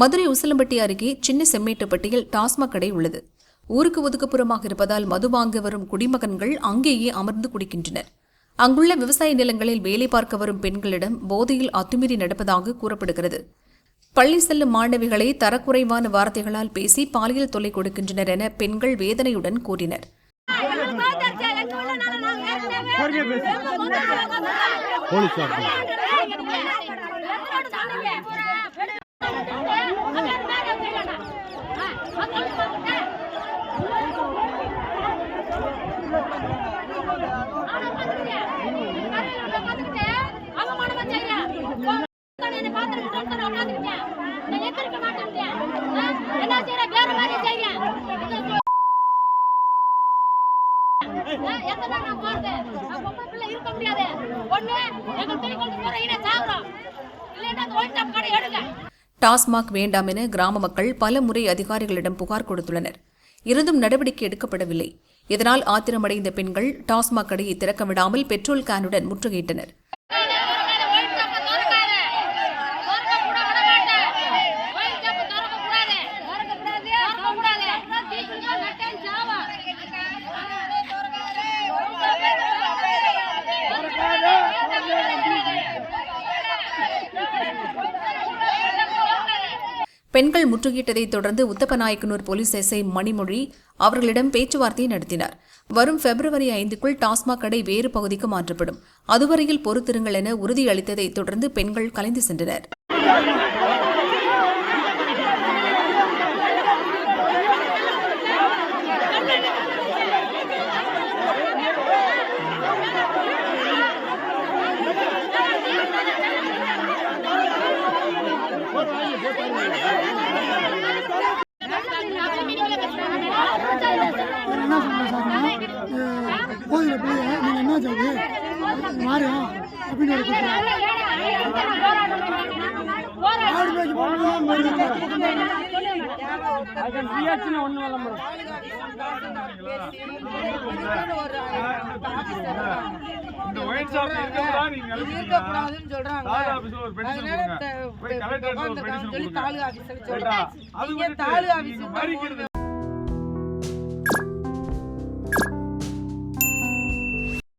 மதுரை உசிலம்பட்டி அருகே சின்ன செம்மேட்டுப்பட்டியில் டாஸ்மாக் கடை உள்ளது. ஊருக்கு ஒதுக்குப்புறமாக இருப்பதால் மது வாங்க வரும் குடிமகன்கள் அங்கேயே அமர்ந்து குடிக்கின்றனர். அங்குள்ள விவசாய நிலங்களில் வேலை பார்க்க வரும் பெண்களிடம் போதையில் அத்துமீறி நடப்பதாக கூறப்படுகிறது. பள்ளி செல்லும் மாணவிகளை தரக்குறைவான வார்த்தைகளால் பேசி பாலியல் தொல்லை கொடுக்கின்றனர் என பெண்கள் வேதனையுடன் கூறினர். இருக்க முடியாது ஒண்ணு எங்க துணி கொண்டு போறீங்க சாகுறோம் இல்லைன்னா அந்த ஒயிட் டாப் கடை எடுங்க டாஸ்மாக் வேண்டாம் என கிராம மக்கள் பல முறை அதிகாரிகளிடம் புகார் கொடுத்துள்ளனர். இருந்தும் நடவடிக்கை எடுக்கப்படவில்லை. இதனால் ஆத்திரமடைந்த பெண்கள் டாஸ்மாக் கடையை திறக்க விடாமல் பெட்ரோல் கேனுடன் முற்றுகையிட்டனர் ஒயிட் டாப் திறக்காத திறக்க கூட விட மாட்டேன் ஒயிட் டாப் திறக்க கூடாது திறக்க கூடாது திறக்க கூடாது தீக்குங்க நட்டேன் சாவா பெண்கள் முற்றுகையிட்டதைத் தொடர்ந்து உத்தப்பநாயக்கனூர் போலீஸ் எஸ்ஐ மணிமொழி அவர்களிடம் பேச்சுவார்த்தை நடத்தினார். வரும் பிப்ரவரி ஐந்துக்குள் டாஸ்மாக் கடை வேறு பகுதிக்கு மாற்றப்படும். அதுவரையில் பொறுத்திருங்கள் என உறுதியளித்ததைத் தொடர்ந்து பெண்கள் கலைந்து சென்றனர். கோயில போய் நீங்க என்ன செய்யுது மாறியா அப்படின்னு ஒரு இருக்கக்கூடாது நீங்க இருக்கக்கூடாதுன்னு சொல்றாங்க. ஆபீஸ்ல ஒரு பெட்டிஷன் கொடுங்க. போய் கலெக்டர் பெட்டிஷன் தாலுகா ஆபீஸ்ல? சொல்றாங்க. அது தாலுகா ஆபீஸ்ல